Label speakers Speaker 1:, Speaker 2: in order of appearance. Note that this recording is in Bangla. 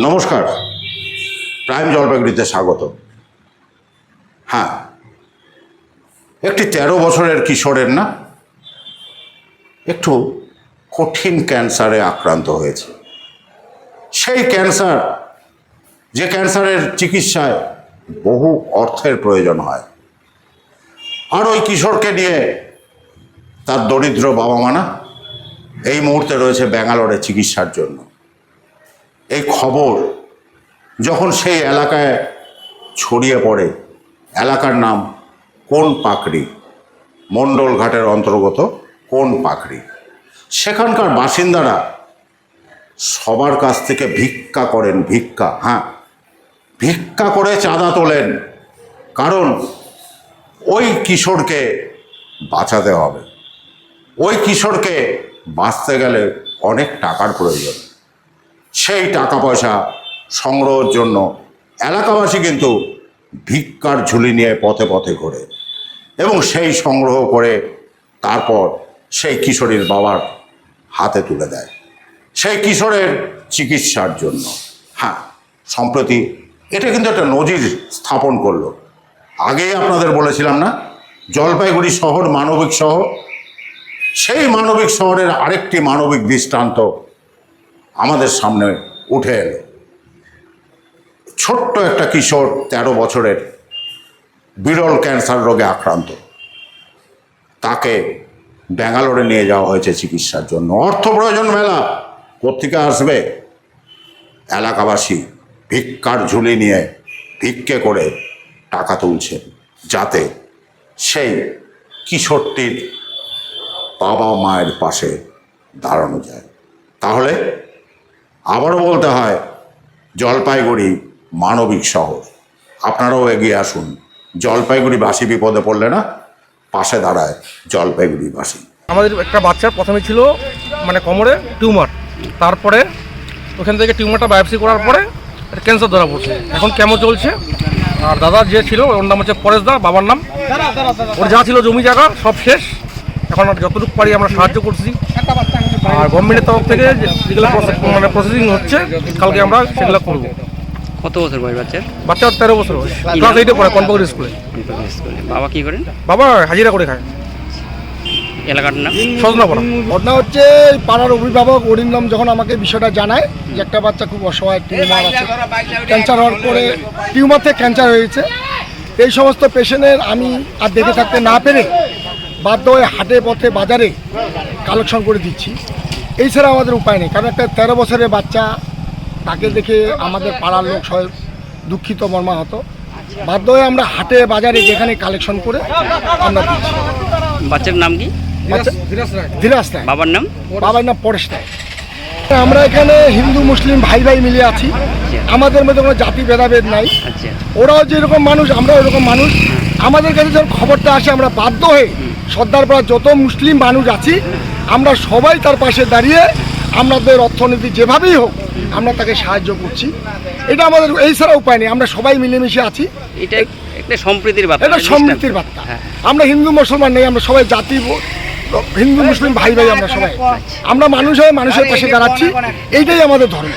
Speaker 1: নমস্কার। প্রাইম জলপাইগুড়িতে স্বাগত। হ্যাঁ একটি তেরো বছরের কিশোরের না, একটু কঠিন ক্যান্সারে আক্রান্ত হয়েছে। সেই ক্যান্সার, যে ক্যান্সারের চিকিৎসায় বহু অর্থের প্রয়োজন হয়। আর ওই কিশোরকে নিয়ে তার দরিদ্র বাবা মানা এই মুহূর্তে রয়েছে ব্যাঙ্গালোরে চিকিৎসার জন্য। এই খবর যখন সেই এলাকায় ছড়িয়ে পড়ে, এলাকার নাম কোন পাকড়ি? মণ্ডল ঘাটের অন্তর্গত কোন পাকড়ি? সেখানকার বাসিন্দারা সবার কাছ থেকে ভিক্ষা করেন, ভিক্ষা হ্যাঁ ভিক্ষা করে চাঁদা তোলেন। কারণ ওই কিশোরকে বাঁচাতে হবে। ওই কিশোরকে বাঁচতে গেলে অনেক টাকার প্রয়োজন। সেই টাকা পয়সা সংগ্রহের জন্য এলাকাবাসী কিন্তু ভিক্ষার ঝুলি নিয়ে পথে পথে ঘোরে এবং সেই সংগ্রহ করে তারপর সেই কিশোরীর বাবার হাতে তুলে দেয়। সেই কিশোরের চিকিৎসার জন্য। হ্যাঁ সম্প্রতি এটা কিন্তু একটা নজির স্থাপন করল। আগেই আপনাদের বলেছিলাম না, জলপাইগুড়ি শহর মানবিক শহর। সেই মানবিক শহরের আরেকটি মানবিক দৃষ্টান্ত আমাদের সামনে উঠে এলো। ছোট্ট একটা কিশোর তেরো বছরের বিরল ক্যান্সার রোগে আক্রান্ত। তাকে ব্যাঙ্গালোরে নিয়ে যাওয়া হয়েছে চিকিৎসার জন্য। অর্থ প্রয়োজন মেলা কোথেকে আসবে? এলাকাবাসী ভিক্ষার ঝুলি নিয়ে ভিক্ষে করে টাকা তুলছেন, যাতে সেই কিশোরটির বাবা মায়ের পাশে দাঁড়ানো যায়। তাহলে আবারও বলতে হয়, জলপাইগুড়ি মানবিক শহর। আপনারাও এগিয়ে আসুন। জলপাইগুড়ি জলপাইগুড়িবাসী বিপদে পড়লে না, পাশে দাঁড়ায় জলপাইগুড়ি জলপাইগুড়িবাসী
Speaker 2: আমাদের একটা বাচ্চার প্রথমে ছিল মানে কোমরে টিউমার। তারপরে ওখান থেকে টিউমারটা বায়োপসি করার পরে ক্যান্সার ধরা পড়ছে। এখন কেমন চলছে। আর দাদা যে ছিল, ওর নাম হচ্ছে পরেশ দা, বাবার নাম। ওর যা ছিল জমি জায়গা, সব শেষ। এখন যতটুকু পারি আমরা সাহায্য করছি। আর গভর্নমেন্টের তরফ থেকে যেগুলো মানে প্রসেসিং হচ্ছে কালকে আমরা সেগুলো করব।
Speaker 3: কত বছর বয়স বাচ্চার?
Speaker 2: বাচ্চার তেরো বছর বয়স। ক্লাস এইটে পড়ে কনপাগর স্কুলে।
Speaker 3: স্কুলে। বাবা কি করেন?
Speaker 2: বাবা হাজিরা করে খায়।
Speaker 3: নাম?
Speaker 4: ঘটনা হচ্ছে পাড়ার অভিভাবক অরিন্দম যখন আমাকে বিষয়টা জানায় যে একটা বাচ্চা খুব অসহায় টিউমার আছে ক্যান্সার হওয়ার পরে টিউমার থেকে ক্যান্সার হয়েছে এই সমস্ত পেশেন্টের আমি আর দেখে থাকতে না পেরে বাধ্য হয়ে হাটে পথে বাজারে কালেকশন করে দিচ্ছি। এই ছাড়া আমাদের উপায় নেই কারণ একটা তেরো বছরের বাচ্চা তাকে দেখে আমাদের পাড়ার লোক সবাই দুঃখিত মর্মাহত। বাধ্য হয়ে আমরা হাটে বাজারে যেখানে কালেকশন করে আমরা দিচ্ছি।
Speaker 3: বাচ্চার নাম কি?
Speaker 4: ধীরাজ রায়।
Speaker 3: বাবার নাম?
Speaker 4: বাবার নাম পরেশ রায়। আমরা এখানে হিন্দু মুসলিম ভাই ভাই মিলে আছি। আমাদের মধ্যে কোনো জাতি ভেদাভেদ নাই।
Speaker 3: আচ্ছা।
Speaker 4: ওরাও যেরকম মানুষ আমরাও এরকম মানুষ। আমাদের কাছে যখন খবরটা আসে আমরা বাধ্য হয়ে সর্দারপাড়া যত মুসলিম মানুষ আছি আমরা সবাই তার পাশে দাঁড়িয়ে আমাদের অর্থনীতি যেভাবেই হোক আমরা তাকে সাহায্য করছি। এটা আমাদের এই ছাড়া উপায় নেই আমরা সবাই মিলেমিশে আছি।
Speaker 3: এটা একটা সম্প্রীতির বার্তা
Speaker 4: এটা সমৃদ্ধির বার্তা।
Speaker 3: হ্যাঁ।
Speaker 4: আমরা হিন্দু মুসলমান নেই আমরা সবাই জাতি হিন্দু মুসলিম ভাই ভাই আমরা সবাই। আমরা মানুষ হয়ে মানুষের পাশে দাঁড়াচ্ছি এইটাই আমাদের ধর্ম।